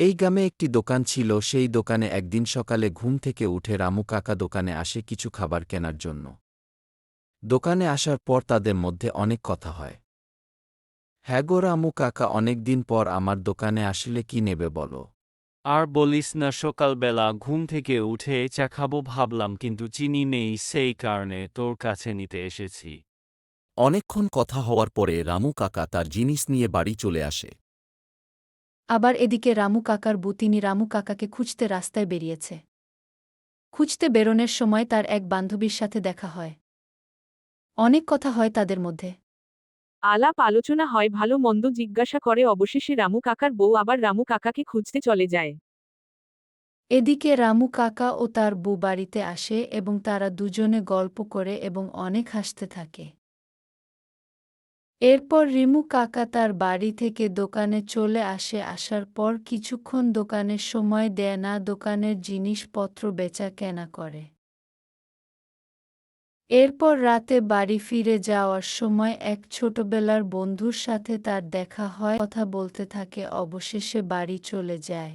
এই গ্রামে একটি দোকান ছিল সেই দোকানে একদিন সকালে ঘুম থেকে উঠে রামু কাকা দোকানে আসে কিছু খাবার কেনার জন্য। দোকানে আসার পর তাদের মধ্যে অনেক কথা হয়। হ্যাঁ গো রামু কাকা অনেক দিন পর আমার দোকানে আসলে কি নেবে বলো? আর বলিস না সকালবেলা ঘুম থেকে উঠে চা খাব ভাবলাম কিন্তু চিনি নেই সেই কারণে তোর কাছে নিতে এসেছি। অনেকক্ষণ কথা হওয়ার পরে রামু কাকা তার জিনিস নিয়ে বাড়ি চলে আসে। আবার এদিকে রামু কাকার বউ তিনি রামু কাকাকে খুঁজতে রাস্তায় বেরিয়েছে। খুঁজতে বেরোনের সময় তার এক বান্ধবীর সাথে দেখা হয়। অনেক কথা হয় তাদের মধ্যে। আলাপ আলোচনা হয় ভালো মন্দ জিজ্ঞাসা করে অবশেষে রামু কাকার বউ আবার রামু কাকাকে খুঁজতে চলে যায়। এদিকে রামু কাকা ও তার বউ বাড়িতে আসে এবং তারা দুজনে গল্প করে এবং অনেক হাসতে থাকে। এরপর রিমু কাকা তার বাড়ি থেকে দোকানে চলে আসে, আসার পর কিছুক্ষণ দোকানের সময় দেয় না, দোকানের জিনিসপত্র বেচা কেনা করে। এরপর রাতে বাড়ি ফিরে যাওয়ার সময় এক ছোটবেলার বন্ধুর সাথে তার দেখা হয়, কথা বলতে থাকে, অবশেষে বাড়ি চলে যায়।